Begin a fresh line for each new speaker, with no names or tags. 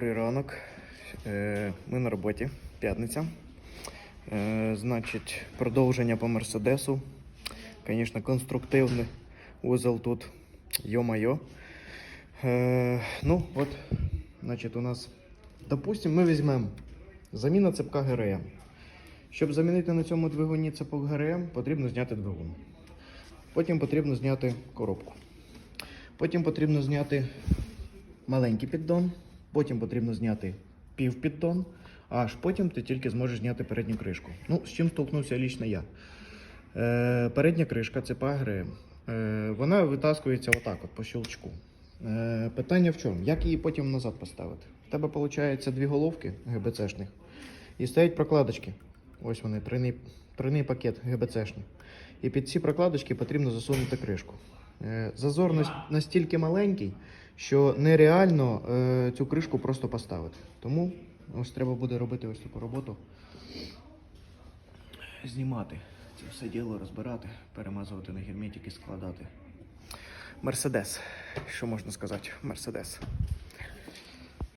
Добрий ранок. Е, Ми на роботі. П'ятниця. Е, Значить, продовження по Мерседесу. Звісно, конструктивний узел тут. Йо-майо. Е, Ну, от, значить, у нас, допустимо, ми візьмемо заміна цепка ГРМ. Щоб замінити на цьому двигуні цепок ГРМ, потрібно зняти двигун. Потім потрібно зняти коробку. Потім потрібно зняти маленький піддон, потім потрібно зняти півпіддон, аж потім ти тільки зможеш зняти передню кришку. Ну, з чим столкнувся лічно я. Е, передня кришка, це ГРМ, е, вона витаскується отак, от по щелчку. Е, питання в чому? Як її потім назад поставити? В тебе виходить дві головки ГБЦшних і стоять прокладочки. Ось вони, тройний пакет ГБЦшний. І під ці прокладочки потрібно засунути кришку. Е, Зазор настільки маленький, що нереально е, цю кришку просто поставити. Тому ось треба буде робити ось таку роботу. Знімати це все діло, розбирати, перемазувати на герметик і складати. Мерседес. Що можна сказати? Мерседес.